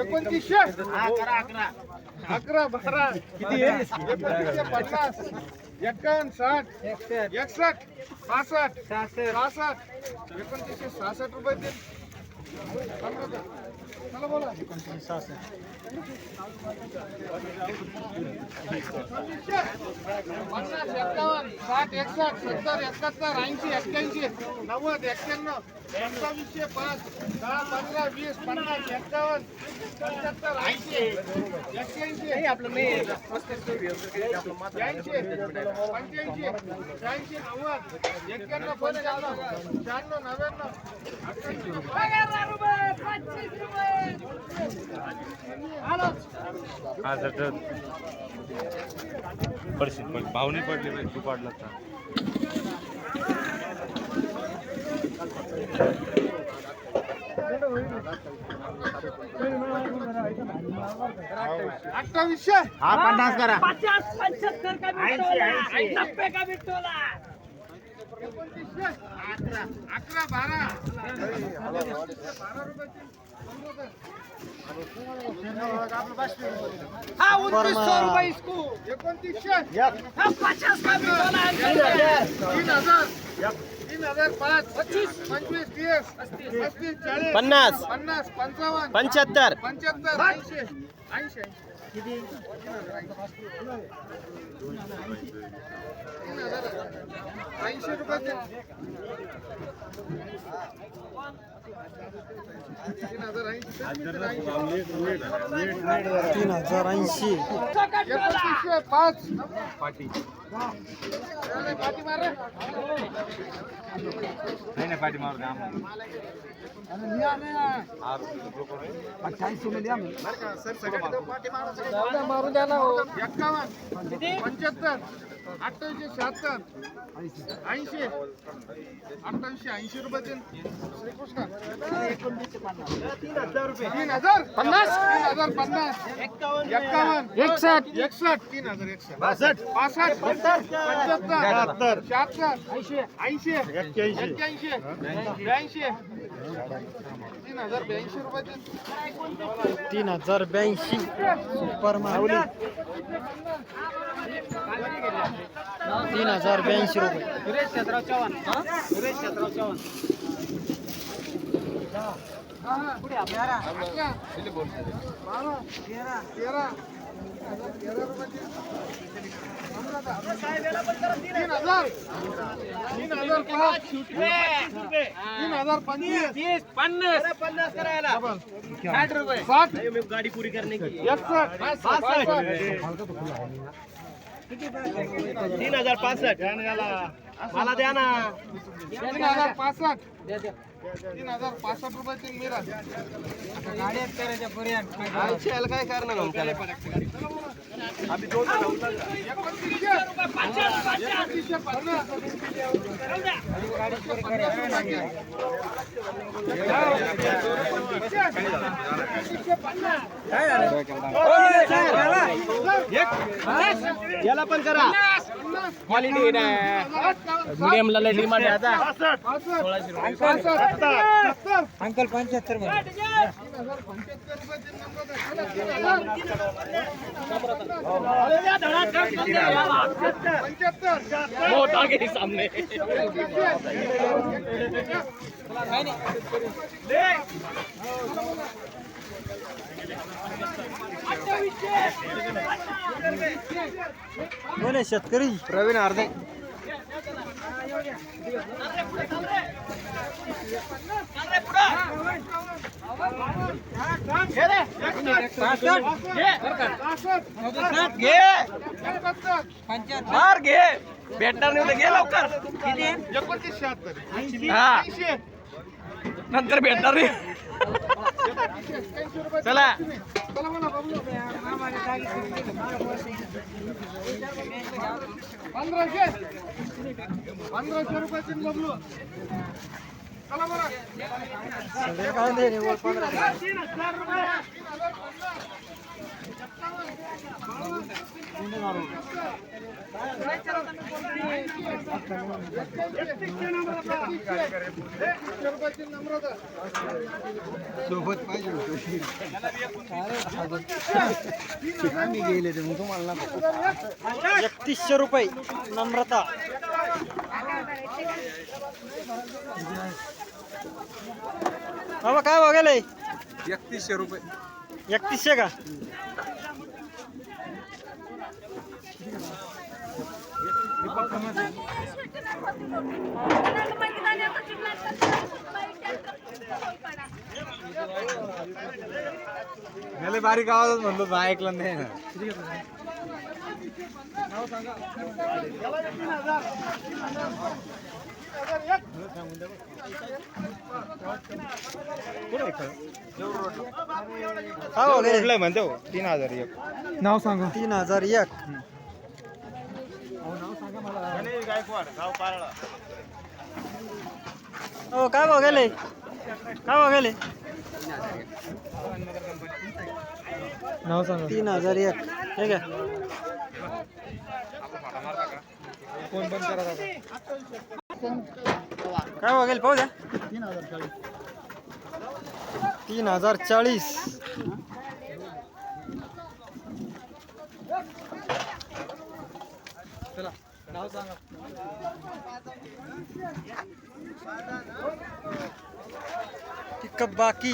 एकोणतीसशे एकोणतीसशे अकरा बारा किती पन्नास. एकावन्न साठ एकसष्ट. पासष्ट सहासष्ट एकोणतीसशे सहासष्ट रुपये दे चला बोला पन्नास एकावन्न साठ एकसष्ट सत्तर एकाहत्तर ऐंशी एक्क्याऐंशी नव्वद एक्क्याण्णव सत्तावीसशे पाच दहा पंधरा वीस पन्नास एकावन्न पंच्याहत्तर ऐंशी एक्क्याऐंशी आपलं ऐंशी पंच्याऐंशी शहाऐंशी नव्वद एक्क्याण्णव पंच्याण्णव शहाण्णव नव्याण्णव हा सर तर पडशील पण भाव नाही पडले पाहिजे तू पाडला तर. अठ्ठावीसशे हा पन्नास करा. पचास पंच्याहत्तर का नब्बे का एकोणतीसशे. अकरा अकरा बारा. हाँ उनतीस सौ रुपये इसको. हाँ पचास का बिटोला तीन हजार. तीन हजार पाच. पच्चीस. पंचवीस तीस पस्तीस. चाळीस. पन्नास. पन्नास पंचावन्न. पंच्याहत्तर. पंच्याहत्तर ऐंशी. ऐंशी ऐंशी. तीन हजार ऐंशी रुपये. तीन हजार ऐंशी. पाच. पाठी पाठी मार. नाही नाही पाठी मारू द्या मारून द्या ना एक्कावन्न पंच्याहत्तर. अठ्ठावीसशे शहात्तर ऐंशी अठ्ठावीसशे ऐंशी रुपये. श्रीकृष्ण. तीन हजार पन्नास. तीन हजार पन्नास? एक्कावन्न एकसष्ट एकसष्ट तीन हजार एकसष्ट पासष्ट पासष्ट पंच्याहत्तर शहात्तर ऐंशी. ऐंशी एक्क्याऐंशी. ब्याऐंशी. तीन हजार ब्याऐंशी रुपये देईन. तीन हजार ब्याऐंशी. सुपर माऊली. तीन हजार ब्याऐंशी रुपये. सुरेश छत्रव चव्हाण. सुरेश छत्रव चव्हाण हा, हा. अकरा. बारा. तेरा. तेरा रुपये देईन. तीन हजार तीन हजार पाच तीन हजार पंचवीस तीस पन्नास पन्नास करायला साठ रुपये साठ गाडी पुरी करने की एकसष्ट पासष्ट तीन हजार पासष्ट. मला द्या ना. तीन हजार पासष्ट. तीन हजार पासष्ट रुपये तीन मिरा. गाड्यात करायच्या पर्यंत काय करणार मग त्याला एकोणतीसशे पन्नास याला पण करा. क्वालिटी मीडियमला लय डिमांड आहे आता. अंकल पंच्याहत्तर मोठा घे सामने. शेतकरी? प्रवीण अर्धे घे मार घे. भेटणार नाही घे लवकर. एकोणतीस शहात्तर. हा. नंतर भेटणार नाही. चला. पंधराशे. पंधराशे रुपयाचे बबलू चला बरं. सगळे काय दे निव्वळ पंधरा रुपयाची नम्रता सोबत पाहिजे आम्ही गेले ते मग तुम्हाला एकतीसशे रुपये नम्रता. बाबा काय बघायला एकतीसशे रुपये. एकतीसशे का? मला बारीक आवाजच म्हणलो बा ऐकलं नाही ना. काय बघायला म्हणतो? तीन हजार एक. नाव सांगा. तीन हजार एक. हो काय बघायले काय बघायले नाव सांगा. तीन हजार एक. ठीक आहे कोण बंद करा काय बघेल पाहू द्या. तीन हजार चाळीस तीन हजार चाळीस. बाकी.